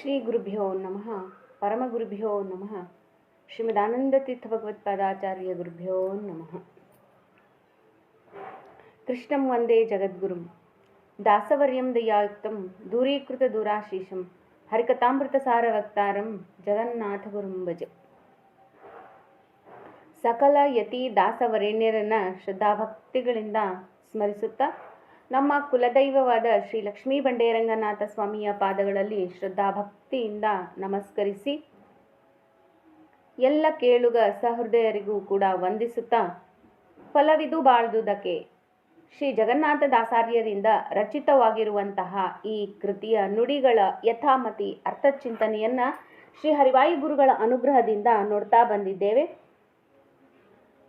ಶ್ರೀ ಗುರುಭ್ಯೋ ನಮಃ, ಪರಮಗುರುಭ್ಯೋ ನಮಃ ಶ್ರೀಮದಾನಂದತೀರ್ಥ ಭಗವತ್ಪಾದಾಚಾರ್ಯ ಗುರುಭ್ಯೋ ನಮಃ. ಕೃಷ್ಣಂ ವಂದೇ ಜಗದ್ಗುರುಂ, ದಾಸವರ್ಯಂ ದಯಾಯುಕ್ತಂ, ದೂರೀಕೃತ ದೂರಾಶೀಷಂ ಹರಿಕಥಾಮೃತ ಸಾರವಕ್ತಾರಂ ಜಗನ್ನಾಥಗುರುಂ ಭಜೆ. ಸಕಲ ಯತಿ ದಾಸವರೇಣ್ಯರನ್ನ ಶ್ರದ್ಧಾಭಕ್ತಿಗಳಿಂದ ಸ್ಮರಿಸುತ್ತಾ ನಮ್ಮ ಕುಲದೈವವಾದ ಶ್ರೀ ಲಕ್ಷ್ಮೀ ಬಂಡೇರಂಗನಾಥ ಸ್ವಾಮಿಯ ಪಾದಗಳಲ್ಲಿ ಶ್ರದ್ಧಾಭಕ್ತಿಯಿಂದ ನಮಸ್ಕರಿಸಿ ಎಲ್ಲ ಕೇಳುಗ ಸಹೃದಯರಿಗೂ ಕೂಡ ವಂದಿಸುತ್ತಾ ಫಲವಿದು ಬಾಳ್ದುದಕ್ಕೆ ಶ್ರೀ ಜಗನ್ನಾಥ ದಾಸಾರ್ಯರಿಂದ ರಚಿತವಾಗಿರುವಂತಹ ಈ ಕೃತಿಯ ನುಡಿಗಳ ಯಥಾಮತಿ ಅರ್ಥ ಚಿಂತನೆಯನ್ನು ಶ್ರೀ ಹರಿವಾಯು ಗುರುಗಳ ಅನುಗ್ರಹದಿಂದ ನೋಡ್ತಾ ಬಂದಿದ್ದೇವೆ.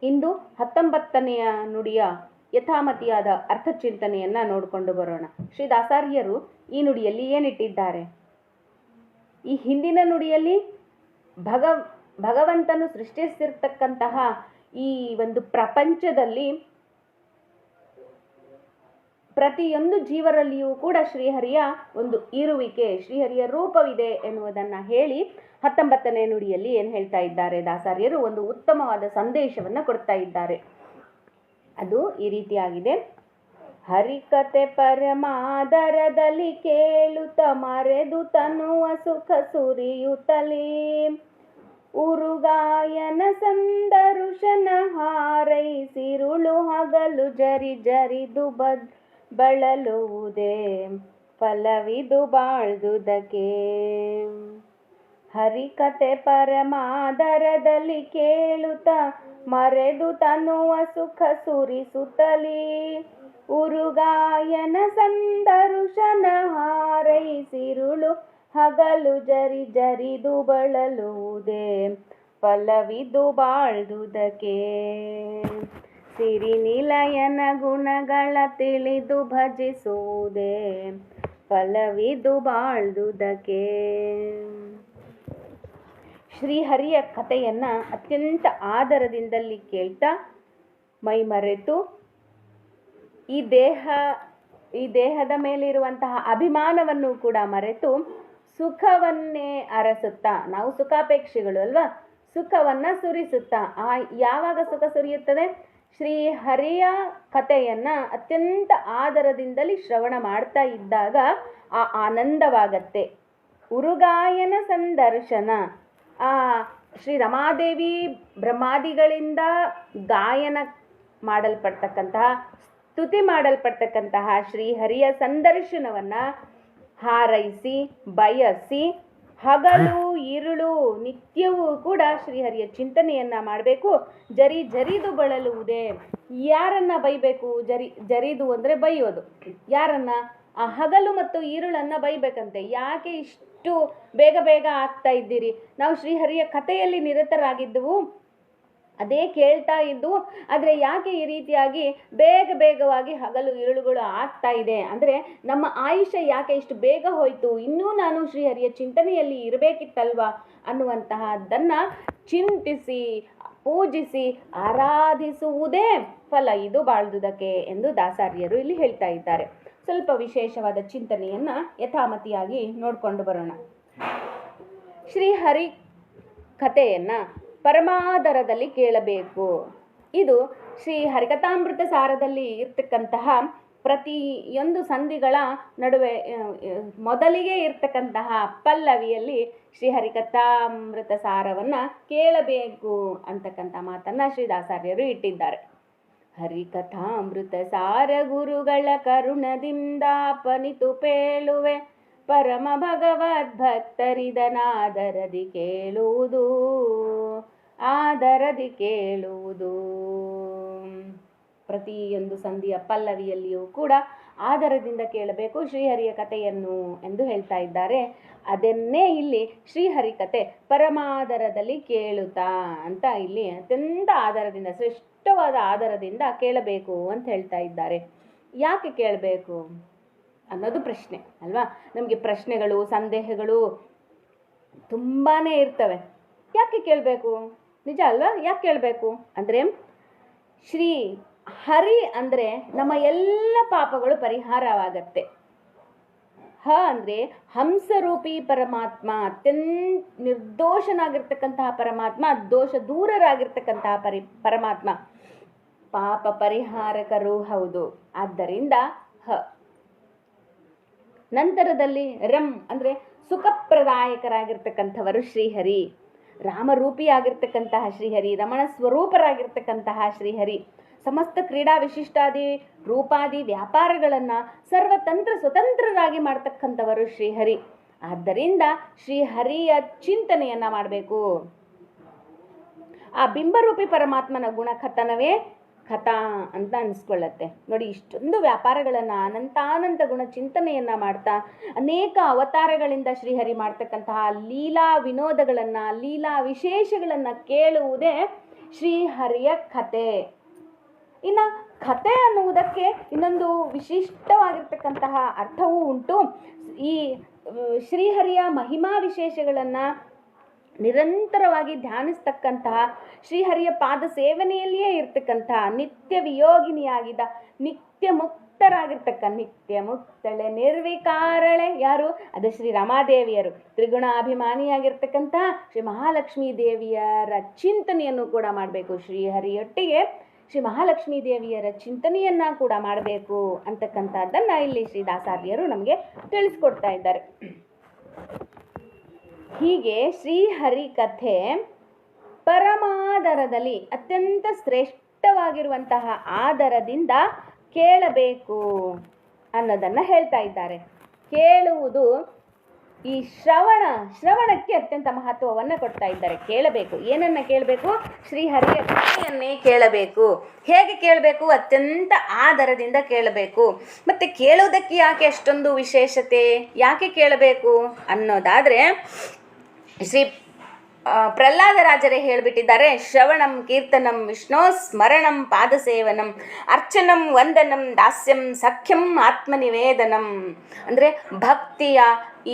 ಇಂದು ಹತ್ತೊಂಬತ್ತನೆಯ ನುಡಿಯ ಯಥಾಮತಿಯಾದ ಅರ್ಥ ಚಿಂತನೆಯನ್ನ ನೋಡಿಕೊಂಡು ಬರೋಣ. ಶ್ರೀ ದಾಸಾರ್ಯರು ಈ ನುಡಿಯಲ್ಲಿ ಏನಿಟ್ಟಿದ್ದಾರೆ? ಈ ಹಿಂದಿನ ನುಡಿಯಲ್ಲಿ ಭಗ, ಭಗವಂತನು ಸೃಷ್ಟಿಸಿರ್ತಕ್ಕಂತಹ ಈ ಒಂದು ಪ್ರಪಂಚದಲ್ಲಿ ಪ್ರತಿಯೊಂದು ಜೀವರಲ್ಲಿಯೂ ಕೂಡ ಶ್ರೀಹರಿಯ ಒಂದು ಇರುವಿಕೆ, ಶ್ರೀಹರಿಯ ರೂಪವಿದೆ ಎನ್ನುವುದನ್ನ ಹೇಳಿ ಹತ್ತೊಂಬತ್ತನೇ ನುಡಿಯಲ್ಲಿ ಏನು ಹೇಳ್ತಾ ಇದ್ದಾರೆ? ದಾಸಾರ್ಯರು ಒಂದು ಉತ್ತಮವಾದ ಸಂದೇಶವನ್ನು ಕೊಡ್ತಾ ಇದ್ದಾರೆ. ಅದು ಈ ರೀತಿಯಾಗಿದೆ. ಹರಿಕತೆ ಪರಮಾದರದಲ್ಲಿ ಕೇಳುತ್ತ ಮರೆದು ತನ್ನುವ ಸುಖ ಸುರಿಯುತ್ತಲೇ. ಉರುಗಾಯನ ಸಂದರುಷನ ಹಾರೈಸಿರುಳು ಹಗಲು ಜರಿ ಜರಿದು ಬದ್ ಬಳಲುವುದೇ ಫಲವಿದು ಬಾಳ್ದುದಕ್ಕೆ. ಹರಿಕತೆ ಪರಮಾದರದಲ್ಲಿ ಕೇಳುತ್ತ ಮರೆದು ತನ್ನುವ ಸುಖ ಸುರಿಸುತ್ತಲೇ. ಉರುಗಾಯನ ಸಂದರುಶನ ಹಾರೈಸಿರುಳು ಹಗಲು ಜರಿ ಜರಿದು ಬಳಲುವುದೇ ಫಲವಿದು ಬಾಳ್ದುದಕ್ಕೆ. ಸಿರಿನಿಲಯನ ಗುಣಗಳ ತಿಳಿದು ಭಜಿಸುವುದೇ. ಫಲವಿದು ಬಾಳ್ದುದಕ್ಕೆ. ಶ್ರೀಹರಿಯ ಕಥೆಯನ್ನು ಅತ್ಯಂತ ಆದರದಿಂದಲ್ಲಿ ಕೇಳ್ತಾ ಮೈ ಮರೆತು, ಈ ದೇಹ, ಈ ದೇಹದ ಮೇಲಿರುವಂತಹ ಅಭಿಮಾನವನ್ನು ಕೂಡ ಮರೆತು ಸುಖವನ್ನೇ ಅರಸುತ್ತಾ, ನಾವು ಸುಖಾಪೇಕ್ಷಿಗಳು ಅಲ್ವಾ? ಸುಖವನ್ನ ಸುರಿಸುತ್ತಾ, ಆ ಯಾವಾಗ ಸುಖ ಸುರಿಯುತ್ತದೆ? ಶ್ರೀ ಹರಿಯ ಕಥೆಯನ್ನ ಅತ್ಯಂತ ಆದರದಿಂದಲೇ ಶ್ರವಣ ಮಾಡ್ತಾ ಇದ್ದಾಗ ಆ ಆನಂದವಾಗತ್ತೆ. ಉರುಗಾಯನ ಸಂದರ್ಶನ. ಶ್ರೀ ರಮಾದೇವಿ ಬ್ರಹ್ಮಾದಿಗಳಿಂದ ಗಾಯನ ಮಾಡಲ್ಪಡ್ತಕ್ಕಂತಹ, ಸ್ತುತಿ ಮಾಡಲ್ಪಡ್ತಕ್ಕಂತಹ ಶ್ರೀಹರಿಯ ಸಂದರ್ಶನವನ್ನ ಹಾರೈಸಿ, ಬಯಸಿ, ಹಗಲು ಇರುಳು ನಿತ್ಯವೂ ಕೂಡ ಶ್ರೀಹರಿಯ ಚಿಂತನೆಯನ್ನ ಮಾಡಬೇಕು. ಜರಿ ಜರಿದು ಬಳಲುವುದೇ ಯಾರನ್ನ ಬೈಬೇಕು? ಜರಿ ಜರಿದು ಅಂದ್ರೆ ಬೈಯೋದು. ಯಾರನ್ನ? ಆ ಹಗಲು ಮತ್ತು ಈರುಳನ್ನ ಬೈಬೇಕಂತೆ. ಯಾಕೆ ಇಷ್ಟು ಬೇಗ ಬೇಗ ಆಗ್ತಾ ಇದ್ದೀರಿ? ನಾವು ಶ್ರೀಹರಿಯ ಕಥೆಯಲ್ಲಿ ನಿರತರಾಗಿದ್ದವು. ಅದೇ ಕೇಳ್ತಾ ಇದ್ದು, ಆದರೆ ಯಾಕೆ ಈ ರೀತಿಯಾಗಿ ಬೇಗ ಬೇಗವಾಗಿ ಹಗಲು ಇರುಳುಗಳು ಆಗ್ತಾ ಇದೆ? ಅಂದರೆ ನಮ್ಮ ಆಯುಷ್ಯ ಯಾಕೆ ಇಷ್ಟು ಬೇಗ ಹೋಯಿತು? ಇನ್ನೂ ನಾನು ಶ್ರೀಹರಿಯ ಚಿಂತನೆಯಲ್ಲಿ ಇರಬೇಕಿತ್ತಲ್ವಾ? ಅನ್ನುವಂತಹದ್ದನ್ನು ಚಿಂತಿಸಿ, ಪೂಜಿಸಿ, ಆರಾಧಿಸುವುದೇ ಫಲ. ಇದು ಬಾಳ್ದುದಕ್ಕೆ ಎಂದು ದಾಸಾರ್ಯರು ಇಲ್ಲಿ ಹೇಳ್ತಾ ಇದ್ದಾರೆ. ಸ್ವಲ್ಪ ವಿಶೇಷವಾದ ಚಿಂತನೆಯನ್ನ ಯಥಾಮತಿಯಾಗಿ ನೋಡ್ಕೊಂಡು ಬರೋಣ. ಶ್ರೀಹರಿ ಕಥೆಯನ್ನ ಪರಮಾದರದಲ್ಲಿ ಕೇಳಬೇಕು. ಇದು ಶ್ರೀ ಹರಿಕಥಾಮೃತ ಸಾರದಲ್ಲಿ ಇರ್ತಕ್ಕಂತಹ ಪ್ರತಿಯೊಂದು ಸಂಧಿಗಳ ನಡುವೆ ಮೊದಲಿಗೆ ಇರ್ತಕ್ಕಂತಹ ಪಲ್ಲವಿಯಲ್ಲಿ ಶ್ರೀ ಹರಿಕಥಾಮೃತ ಸಾರವನ್ನ ಕೇಳಬೇಕು ಅಂತಕ್ಕಂಥ ಮಾತನ್ನ ಶ್ರೀ ದಾಸಾರ್ಯರು ಇಟ್ಟಿದ್ದಾರೆ. ಹರಿಕಥಾಮೃತ ಸಾರ ಗುರುಗಳ ಕರುಣದಿಂದ ಪನಿತು ಪೇಳುವೆ. ಪರಮ ಭಗವದ್ಭಕ್ತರಿದನಾದರದಿ ಕೇಳುವುದು, ಆದರದಿ ಕೇಳುವುದು. ಪ್ರತಿಯೊಂದು ಸಂಧಿಯ ಪಲ್ಲವಿಯಲ್ಲಿಯೂ ಕೂಡ ಆದರದಿಂದ ಕೇಳಬೇಕು ಶ್ರೀಹರಿಯ ಕಥೆಯನ್ನು ಎಂದು ಹೇಳ್ತಾ ಇದ್ದಾರೆ. ಅದನ್ನೇ ಇಲ್ಲಿ ಶ್ರೀಹರಿ ಕತೆ ಪರಮಾದರದಲ್ಲಿ ಕೇಳುತ್ತಾ ಅಂತ ಇಲ್ಲಿ ಅತ್ಯಂತ ಆಧಾರದಿಂದ, ಶ್ರೇಷ್ಠವಾದ ಆಧಾರದಿಂದ ಕೇಳಬೇಕು ಅಂತ ಹೇಳ್ತಾ ಇದ್ದಾರೆ. ಯಾಕೆ ಕೇಳಬೇಕು ಅನ್ನೋದು ಪ್ರಶ್ನೆ, ಅಲ್ವಾ? ನಮಗೆ ಪ್ರಶ್ನೆಗಳು, ಸಂದೇಹಗಳು ತುಂಬಾ ಇರ್ತವೆ. ಯಾಕೆ ಕೇಳಬೇಕು? ನಿಜ ಅಲ್ವಾ? ಯಾಕೆ ಕೇಳಬೇಕು? ಅಂದರೆ ಶ್ರೀ ಹರಿ ಅಂದರೆ ನಮ್ಮ ಎಲ್ಲ ಪಾಪಗಳು ಪರಿಹಾರವಾಗತ್ತೆ. ಹ ಅಂದರೆ ಹಂಸರೂಪಿ ಪರಮಾತ್ಮ, ಅತ್ಯಂತ ನಿರ್ದೋಷನಾಗಿರ್ತಕ್ಕಂತಹ ಪರಮಾತ್ಮ, ದೋಷ ದೂರರಾಗಿರ್ತಕ್ಕಂತಹ ಪರಿ, ಪರಮಾತ್ಮ. ಪಾಪ ಪರಿಹಾರಕರು ಹೌದು. ಆದ್ದರಿಂದ ಹ. ನಂತರದಲ್ಲಿ ರಂ ಅಂದರೆ ಸುಖಪ್ರದಾಯಕರಾಗಿರ್ತಕ್ಕಂಥವರು ಶ್ರೀಹರಿ. ರಾಮರೂಪಿಯಾಗಿರ್ತಕ್ಕಂತಹ ಶ್ರೀಹರಿ, ರಮಣ ಸ್ವರೂಪರಾಗಿರ್ತಕ್ಕಂತಹ ಶ್ರೀಹರಿ. ಸಮಸ್ತ ಕ್ರೀಡಾ ವಿಶಿಷ್ಟಾದಿ, ರೂಪಾದಿ ವ್ಯಾಪಾರಗಳನ್ನು ಸರ್ವತಂತ್ರ ಸ್ವತಂತ್ರರಾಗಿ ಮಾಡ್ತಕ್ಕಂಥವರು ಶ್ರೀಹರಿ. ಆದ್ದರಿಂದ ಶ್ರೀಹರಿಯ ಚಿಂತನೆಯನ್ನು ಮಾಡಬೇಕು. ಆ ಬಿಂಬರೂಪಿ ಪರಮಾತ್ಮನ ಗುಣ ಕಥನವೇ ಕಥಾ ಅಂತ ಅನಿಸ್ಕೊಳ್ಳತ್ತೆ. ನೋಡಿ, ಇಷ್ಟೊಂದು ವ್ಯಾಪಾರಗಳನ್ನು ಅನಂತಾನಂತ ಗುಣ ಚಿಂತನೆಯನ್ನು ಮಾಡ್ತಾ ಅನೇಕ ಅವತಾರಗಳಿಂದ ಶ್ರೀಹರಿ ಮಾಡ್ತಕ್ಕಂತಹ ಲೀಲಾ ವಿನೋದಗಳನ್ನು, ಲೀಲಾ ವಿಶೇಷಗಳನ್ನು ಕೇಳುವುದೇ ಶ್ರೀಹರಿಯ ಕತೆ ಇನ್ನು ಕತೆ ಅನ್ನುವುದಕ್ಕೆ ಇನ್ನೊಂದು ವಿಶಿಷ್ಟವಾಗಿರ್ತಕ್ಕಂತಹ ಅರ್ಥವೂ ಉಂಟು. ಈ ಶ್ರೀಹರಿಯ ಮಹಿಮಾ ವಿಶೇಷಗಳನ್ನು ನಿರಂತರವಾಗಿ ಧ್ಯಾನಿಸ್ತಕ್ಕಂತಹ ಶ್ರೀಹರಿಯ ಪಾದ ಸೇವನೆಯಲ್ಲಿಯೇ ಇರ್ತಕ್ಕಂತಹ ನಿತ್ಯ ವಿಯೋಗಿನಿಯಾಗಿದ್ದ ನಿತ್ಯ ಮುಕ್ತರಾಗಿರ್ತಕ್ಕ ನಿತ್ಯ ಮುಕ್ತಳೆ ನಿರ್ವಿಕಾರಳೆ ಯಾರು? ಅದು ಶ್ರೀ ರಮಾದೇವಿಯರು. ತ್ರಿಗುಣಾಭಿಮಾನಿಯಾಗಿರ್ತಕ್ಕಂತಹ ಶ್ರೀ ಮಹಾಲಕ್ಷ್ಮೀ ದೇವಿಯರ ಚಿಂತನೆಯನ್ನು ಕೂಡ ಮಾಡಬೇಕು ಶ್ರೀಹರಿಯೊಟ್ಟಿಗೆ. ಶ್ರೀ ಮಹಾಲಕ್ಷ್ಮೀ ದೇವಿಯರ ಚಿಂತನೆಯನ್ನ ಕೂಡ ಮಾಡಬೇಕು ಅಂತಕ್ಕಂಥದ್ದನ್ನು ಇಲ್ಲಿ ಶ್ರೀ ದಾಸಾರ್ಯರು ನಮಗೆ ತಿಳಿಸ್ಕೊಡ್ತಾ ಇದ್ದಾರೆ. ಹೀಗೆ ಶ್ರೀಹರಿ ಕಥೆ ಪರಮಾದರದಲ್ಲಿ ಅತ್ಯಂತ ಶ್ರೇಷ್ಠವಾಗಿರುವಂತಹ ಆದರದಿಂದ ಕೇಳಬೇಕು ಅನ್ನೋದನ್ನು ಹೇಳ್ತಾ ಇದ್ದಾರೆ. ಕೇಳುವುದು ಈ ಶ್ರವಣ, ಶ್ರವಣಕ್ಕೆ ಅತ್ಯಂತ ಮಹತ್ವವನ್ನು ಕೊಡ್ತಾ ಇದ್ದಾರೆ. ಕೇಳಬೇಕು. ಏನನ್ನ ಕೇಳಬೇಕು? ಶ್ರೀಹರಿಯ ಕಥೆಯನ್ನೇ ಕೇಳಬೇಕು. ಹೇಗೆ ಕೇಳಬೇಕು? ಅತ್ಯಂತ ಆದರದಿಂದ ಕೇಳಬೇಕು. ಮತ್ತು ಕೇಳೋದಕ್ಕೆ ಯಾಕೆ ಅಷ್ಟೊಂದು ವಿಶೇಷತೆ? ಯಾಕೆ ಕೇಳಬೇಕು ಅನ್ನೋದಾದರೆ, ಶ್ರೀ ಪ್ರಹ್ಲಾದರಾಜರೇ ಹೇಳಿಬಿಟ್ಟಿದ್ದಾರೆ, ಶ್ರವಣಂ, ಕೀರ್ತನಂ, ವಿಷ್ಣೋ, ಸ್ಮರಣಂ, ಪಾದಸೇವನಂ, ಅರ್ಚನಂ, ವಂದನಂ, ದಾಸ್ಯಂ, ಸಖ್ಯಂ, ಆತ್ಮನಿವೇದನಂ. ಅಂದರೆ ಭಕ್ತಿಯ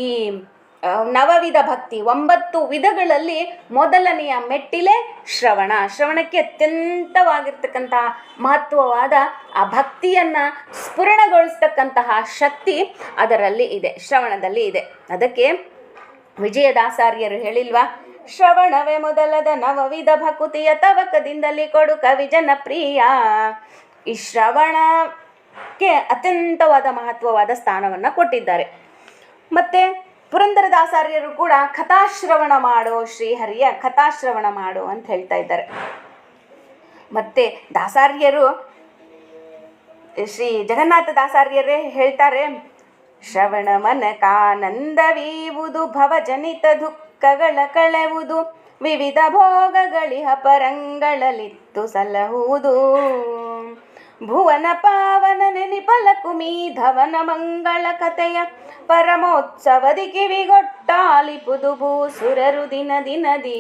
ಈ ನವವಿಧ ಭಕ್ತಿ, ಒಂಬತ್ತು ವಿಧಗಳಲ್ಲಿ ಮೊದಲನೆಯ ಮೆಟ್ಟಿಲೆ ಶ್ರವಣ. ಶ್ರವಣಕ್ಕೆ ಅತ್ಯಂತವಾಗಿರ್ತಕ್ಕಂತಹ ಮಹತ್ವವಾದ ಆ ಭಕ್ತಿಯನ್ನು ಸ್ಫುರಣಗೊಳಿಸ್ತಕ್ಕಂತಹ ಶಕ್ತಿ ಅದರಲ್ಲಿ ಇದೆ, ಶ್ರವಣದಲ್ಲಿ ಇದೆ. ಅದಕ್ಕೆ ವಿಜಯದಾಸಾರ್ಯರು ಹೇಳಿಲ್ವಾ, ಶ್ರವಣವೇ ಮೊದಲದ ನವವಿಧ ಭಕುತಿಯ ತವಕದಿಂದಲೇ ಕೊಡು ಕವಿ ಜನಪ್ರಿಯ. ಈ ಶ್ರವಣಕ್ಕೆ ಅತ್ಯಂತವಾದ ಮಹತ್ವವಾದ ಸ್ಥಾನವನ್ನು ಕೊಟ್ಟಿದ್ದಾರೆ. ಮತ್ತೆ ಪುರಂದರದಾಸಾರ್ಯರು ಕೂಡ ಕಥಾಶ್ರವಣ ಮಾಡೋ ಶ್ರೀಹರಿಯ ಕಥಾಶ್ರವಣ ಮಾಡು ಅಂತ ಹೇಳ್ತಾ ಇದ್ದಾರೆ. ಮತ್ತೆ ದಾಸಾರ್ಯರು, ಶ್ರೀ ಜಗನ್ನಾಥ ದಾಸಾರ್ಯರೇ ಹೇಳ್ತಾರೆ, ಶ್ರವಣ ಮನಕಾನಂದವೀವುದು ಭವಜನಿತ ದುಃಖಗಳ ಕಳೆವುದು, ವಿವಿಧ ಭೋಗಗಳಿಹ ಪರಂಗಳಲಿತ್ತು ಸಲಹುವುದು. ಭುವನ ಪಾವನ ನೆನಿಪಲ ಕುಮೀಧವನ ಮಂಗಳ ಕಥೆಯ ಪರಮೋತ್ಸವದಿ ಕಿವಿಗೊಟ್ಟಾಲಿಪುದು ಭೂಸುರರು ದಿನ ದಿನದೀ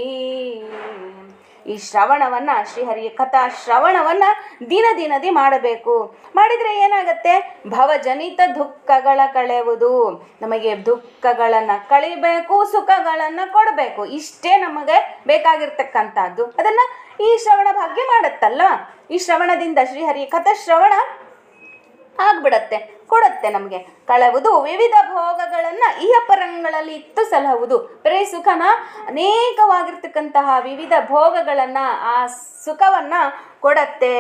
ಈ ಶ್ರವಣವನ್ನ, ಶ್ರೀಹರಿಯ ಕಥಾ ಶ್ರವಣವನ್ನ ದಿನ ದಿನದಿ ಮಾಡಬೇಕು. ಮಾಡಿದ್ರೆ ಏನಾಗತ್ತೆ? ಭವಜನಿತ ದುಃಖಗಳ ಕಳೆಯುವುದು ನಮಗೆ ದುಃಖಗಳನ್ನು ಕಳಿಬೇಕು, ಸುಖಗಳನ್ನು ಕೊಡಬೇಕು. ಇಷ್ಟೇ ನಮಗೆ ಬೇಕಾಗಿರ್ತಕ್ಕಂಥದ್ದು. ಅದನ್ನ ಈ ಶ್ರವಣ ಭಾಗ್ಯ ಮಾಡುತ್ತಲ್ಲ ಈ ಶ್ರವಣದಿಂದ ಶ್ರೀಹರಿ ಕಥಾ ಶ್ರವಣ ಆಗ್ಬಿಡತ್ತೆ, ಕೊಡುತ್ತೆ ನಮಗೆ. ಕಳವುದು ವಿವಿಧ ಭೋಗಗಳನ್ನು ಇಹಪರಂಗಳಲ್ಲಿ ಇತ್ತು ಸಲಹುವುದು ಬರೀ ಸುಖನ? ಅನೇಕವಾಗಿರ್ತಕ್ಕಂತಹ ವಿವಿಧ ಭೋಗಗಳನ್ನು ಆ ಸುಖವನ್ನು ಕೊಡತ್ತೆ.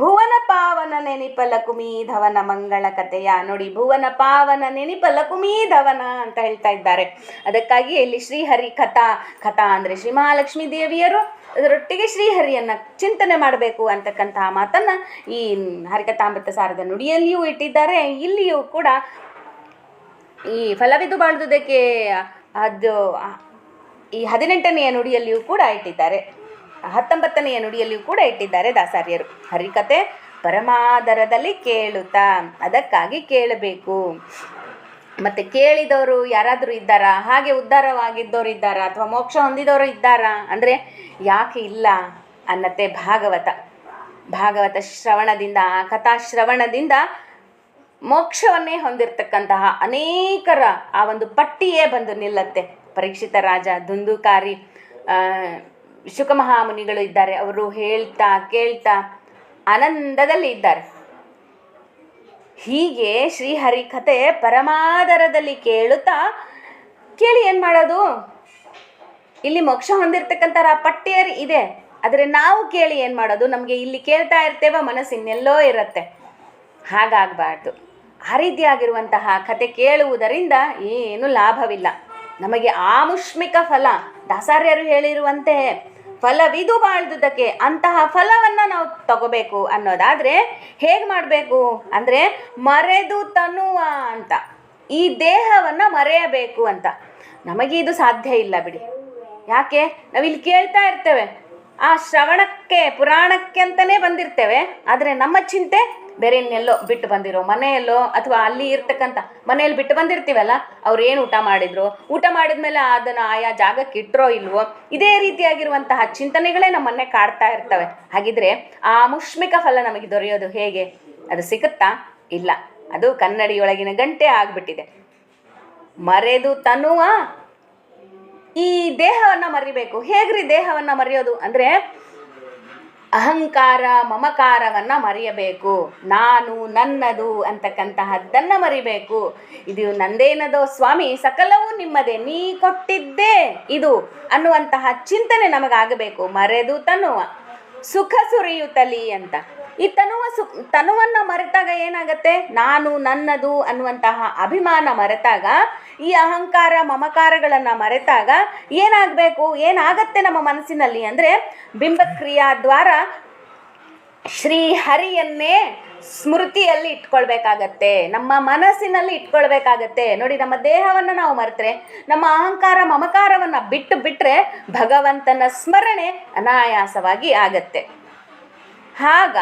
ಭುವನ ಪಾವನ ನೆನಿಪಲ ಕುಮೀಧವನ ಮಂಗಳ ಕಥೆಯ ನೋಡಿ, ಭುವನ ಪಾವನ ನೆನಿಪಲ ಕುಮೀಧವನ ಅಂತ ಹೇಳ್ತಾ ಇದ್ದಾರೆ. ಅದಕ್ಕಾಗಿ ಇಲ್ಲಿ ಶ್ರೀಹರಿ ಕಥಾ ಕಥಾ ಅಂದರೆ ಶ್ರೀ ಮಹಾಲಕ್ಷ್ಮೀ ದೇವಿಯರು ಅದರೊಟ್ಟಿಗೆ ಶ್ರೀಹರಿಯನ್ನು ಚಿಂತನೆ ಮಾಡಬೇಕು ಅಂತಕ್ಕಂತಹ ಮಾತನ್ನ ಈ ಹರಿಕಥಾಮೃತ ಸಾರದ ನುಡಿಯಲ್ಲಿಯೂ ಇಟ್ಟಿದ್ದಾರೆ. ಇಲ್ಲಿಯೂ ಕೂಡ ಈ ಫಲವಿದು ಬಾಳ್ದುದಕ್ಕೆ ಅದು ಈ ಹದಿನೆಂಟನೆಯ ನುಡಿಯಲ್ಲಿಯೂ ಕೂಡ ಇಟ್ಟಿದ್ದಾರೆ. ಹತ್ತೊಂಬತ್ತನೆಯ ನುಡಿಯಲ್ಲಿಯೂ ಕೂಡ ಇಟ್ಟಿದ್ದಾರೆ ದಾಸಾರ್ಯರು. ಹರಿಕತೆ ಪರಮಾದರದಲ್ಲಿ ಕೇಳುತ್ತಾ, ಅದಕ್ಕಾಗಿ ಕೇಳಬೇಕು. ಮತ್ತೆ ಕೇಳಿದವರು ಯಾರಾದರೂ ಇದ್ದಾರಾ? ಹಾಗೆ ಉದ್ಧಾರವಾಗಿದ್ದವರು ಇದ್ದಾರಾ? ಅಥವಾ ಮೋಕ್ಷ ಹೊಂದಿದವರು ಇದ್ದಾರಾ? ಅಂದರೆ ಯಾಕೆ ಇಲ್ಲ ಅನ್ನತ್ತೆ ಭಾಗವತ. ಭಾಗವತ ಶ್ರವಣದಿಂದ ಆ ಕಥಾ ಶ್ರವಣದಿಂದ ಮೋಕ್ಷವನ್ನೇ ಹೊಂದಿರತಕ್ಕಂತಹ ಅನೇಕರ ಆ ಒಂದು ಪಟ್ಟಿಯೇ ಬಂದು ನಿಲ್ಲತ್ತೆ. ಪರೀಕ್ಷಿತ ರಾಜ ದುಂದುಕಾರಿ ಶುಕಮಹಾಮುನಿಗಳು ಇದ್ದಾರೆ. ಅವರು ಹೇಳ್ತಾ, ಕೇಳ್ತಾ ಆನಂದದಲ್ಲಿ ಇದ್ದಾರೆ. ಹೀಗೆ ಶ್ರೀಹರಿ ಕತೆ ಪರಮಾದರದಲ್ಲಿ ಕೇಳುತ್ತಾ ಕೇಳಿ ಏನು ಮಾಡೋದು? ಇಲ್ಲಿ ಮೋಕ್ಷ ಹೊಂದಿರತಕ್ಕಂಥ ಪಟ್ಟಿಯರ್ ಇದೆ. ಆದರೆ ನಾವು ಕೇಳಿ ಏನು ಮಾಡೋದು? ನಮಗೆ ಇಲ್ಲಿ ಕೇಳ್ತಾ ಇರ್ತೇವ, ಮನಸ್ಸು ಇನ್ನೆಲ್ಲೋ ಇರುತ್ತೆ. ಹಾಗಾಗಬಾರ್ದು. ಆ ರೀತಿಯಾಗಿರುವಂತಹ ಕತೆ ಕೇಳುವುದರಿಂದ ಏನು ಲಾಭವಿಲ್ಲ. ನಮಗೆ ಆಮುಷ್ಮಿಕ ಫಲ. ದಾಸಾರ್ಯರು ಹೇಳಿರುವಂತೆ ಫಲವಿದು ಬಾಳ್ದುದಕ್ಕೆ ಅಂತಹ ಫಲವನ್ನು ನಾವು ತಗೋಬೇಕು ಅನ್ನೋದಾದರೆ ಹೇಗೆ ಮಾಡಬೇಕು? ಅಂದರೆ ಮರೆದು ತನ್ನುವ ಅಂತ. ಈ ದೇಹವನ್ನು ಮರೆಯಬೇಕು ಅಂತ. ನಮಗೆ ಇದು ಸಾಧ್ಯ ಇಲ್ಲ ಬಿಡಿ. ಯಾಕೆ? ನಾವಿಲ್ಲಿ ಕೇಳ್ತಾ ಇರ್ತೇವೆ. ಆ ಶ್ರವಣಕ್ಕೆ, ಪುರಾಣಕ್ಕೆ ಅಂತಲೇ ಬಂದಿರ್ತೇವೆ. ಆದರೆ ನಮ್ಮ ಚಿಂತೆ ಬೇರೆ ಇನ್ನೆಲ್ಲೋ ಬಿಟ್ಟು ಬಂದಿರೋ ಮನೆಯಲ್ಲೋ ಅಥವಾ ಅಲ್ಲಿ ಇರ್ತಕ್ಕಂಥ ಮನೆಯಲ್ಲಿ ಬಿಟ್ಟು ಬಂದಿರ್ತೀವಲ್ಲ, ಅವ್ರು ಏನು ಊಟ ಮಾಡಿದ್ರು? ಊಟ ಮಾಡಿದ್ಮೇಲೆ ಅದನ್ನು ಆಯಾ ಜಾಗಕ್ಕೆ ಇಟ್ಟರೋ ಇಲ್ವೋ? ಇದೇ ರೀತಿಯಾಗಿರುವಂತಹ ಚಿಂತನೆಗಳೇ ನಮ್ಮನ್ನೇ ಕಾಡ್ತಾ ಇರ್ತವೆ. ಹಾಗಿದ್ರೆ ಆ ಮುಷ್ಮಿಕ ಫಲ ನಮಗೆ ದೊರೆಯೋದು ಹೇಗೆ? ಅದು ಸಿಗುತ್ತಾ? ಇಲ್ಲ. ಅದು ಕನ್ನಡಿಯೊಳಗಿನ ಗಂಟೆ ಆಗ್ಬಿಟ್ಟಿದೆ. ಮರೆದು ತನುವ ಈ ದೇಹವನ್ನು ಮರಿಬೇಕು. ಹೇಗ್ರಿ ದೇಹವನ್ನು ಮರೆಯೋದು? ಅಂದರೆ ಅಹಂಕಾರ ಮಮಕಾರವನ್ನು ಮರೆಯಬೇಕು. ನಾನು ನನ್ನದು ಅಂತಕ್ಕಂತಹದ್ದನ್ನು ಮರಿಬೇಕು. ಇದು ನಂದೇನದೋ ಸ್ವಾಮಿ, ಸಕಲವೂ ನಿಮ್ಮದೇ. ನೀ ಕೊಟ್ಟಿದ್ದೇ ಇದು ಅನ್ನುವಂತಹ ಚಿಂತನೆ ನಮಗಾಗಬೇಕು. ಮರೆದು ತನ್ನುವ. ಸುಖ ಸುರಿಯುತ್ತಲಿ ಅಂತ. ಈ ತನುವ ಸು, ತನುವನ್ನು ಮರೆತಾಗ ಏನಾಗತ್ತೆ? ನಾನು ನನ್ನದು ಅನ್ನುವಂತಹ ಅಭಿಮಾನ ಮರೆತಾಗ, ಈ ಅಹಂಕಾರ ಮಮಕಾರಗಳನ್ನು ಮರೆತಾಗ ಏನಾಗಬೇಕು? ಏನಾಗತ್ತೆ ನಮ್ಮ ಮನಸ್ಸಿನಲ್ಲಿ ಅಂದರೆ ಬಿಂಬಕ್ರಿಯಾ ದ್ವಾರ ಶ್ರೀ ಹರಿಯನ್ನೇ ಸ್ಮೃತಿಯಲ್ಲಿ ಇಟ್ಕೊಳ್ಬೇಕಾಗತ್ತೆ. ನಮ್ಮ ಮನಸ್ಸಿನಲ್ಲಿ ಇಟ್ಕೊಳ್ಬೇಕಾಗತ್ತೆ. ನೋಡಿ, ನಮ್ಮ ದೇಹವನ್ನು ನಾವು ಮರೆತರೆ, ನಮ್ಮ ಅಹಂಕಾರ ಮಮಕಾರವನ್ನು ಬಿಟ್ಟು ಬಿಟ್ಟರೆ ಭಗವಂತನ ಸ್ಮರಣೆ ಅನಾಯಾಸವಾಗಿ ಆಗತ್ತೆ. ಆಗ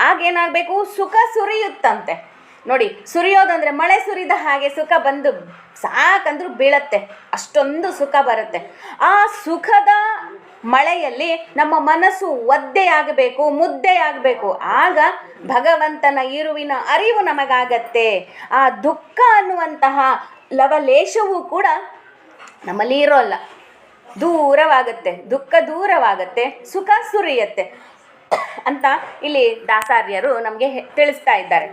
ಆಗೇನಾಗಬೇಕು? ಸುಖ ಸುರಿಯುತ್ತಂತೆ. ನೋಡಿ, ಸುರಿಯೋದಂದರೆ ಮಳೆ ಸುರಿದ ಹಾಗೆ ಸುಖ ಬಂದು ಸಾಕಂದ್ರೂ ಬೀಳತ್ತೆ. ಅಷ್ಟೊಂದು ಸುಖ ಬರುತ್ತೆ. ಆ ಸುಖದ ಮಳೆಯಲ್ಲಿ ನಮ್ಮ ಮನಸ್ಸು ಒದ್ದೆಯಾಗಬೇಕು ಮುದ್ದೆಯಾಗಬೇಕು ಆಗ ಭಗವಂತನ ಇರುವಿನ ಅರಿವು ನಮಗಾಗತ್ತೆ. ಆ ದುಃಖ ಅನ್ನುವಂತಹ ಲವಲೇಶವೂ ಕೂಡ ನಮ್ಮಲ್ಲಿ ಇರೋಲ್ಲ. ದೂರವಾಗುತ್ತೆ. ದುಃಖ ದೂರವಾಗುತ್ತೆ. ಸುಖ ಸುರಿಯತ್ತೆ. ಅಂತ ಇಲ್ಲಿ ದಾಸಾರ್ಯರು ನಮಗೆ ತಿಳಿಸ್ತಾ ಇದ್ದಾರೆ.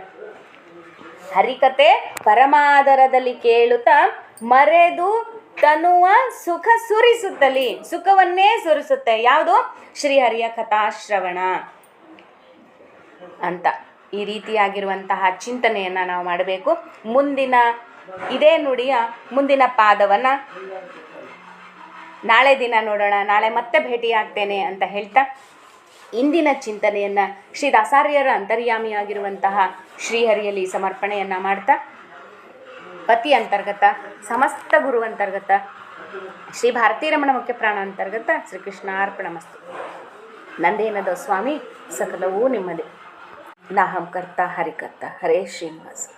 ಹರಿಕತೆ ಪರಮಾದರದಲ್ಲಿ ಕೇಳುತ್ತಾ ಮರೆದು ತನುವ ಸುಖ ಸುರಿಸುತ್ತಲಿ. ಸುಖವನ್ನೇ ಸುರಿಸುತ್ತೆ. ಯಾವುದು? ಶ್ರೀಹರಿಯ ಕಥಾಶ್ರವಣ. ಅಂತ ಈ ರೀತಿಯಾಗಿರುವಂತಹ ಚಿಂತನೆಯನ್ನು ನಾವು ಮಾಡಬೇಕು. ಮುಂದಿನ ಇದೇ ನುಡಿಯ ಮುಂದಿನ ಪಾದವನ್ನು ನಾಳೆ ದಿನ ನೋಡೋಣ. ನಾಳೆ ಮತ್ತೆ ಭೇಟಿಯಾಗ್ತೇನೆ ಅಂತ ಹೇಳ್ತಾ ಇಂದಿನ ಚಿಂತನೆಯನ್ನು ಶ್ರೀ ದಾಸಾರ್ಯರ ಅಂತರ್ಯಾಮಿಯಾಗಿರುವಂತಹ ಶ್ರೀಹರಿಯಲ್ಲಿ ಸಮರ್ಪಣೆಯನ್ನು ಮಾಡ್ತಾ, ಪತಿ ಅಂತರ್ಗತ, ಸಮಸ್ತ ಗುರು ಅಂತರ್ಗತ, ಶ್ರೀ ಭಾರತೀ ರಮಣ ಮುಖ್ಯ ಪ್ರಾಣ ಅಂತರ್ಗತ, ಶ್ರೀಕೃಷ್ಣ ಅರ್ಪಣ ಮಸ್ತು. ನಂದೇನದ ಸ್ವಾಮಿ, ಸಕಲವೂ ನಿಮ್ಮದೇ. ನಾಹಂ ಕರ್ತ ಹರಿಕರ್ತ ಹರೇ ಶ್ರೀನಿವಾಸ.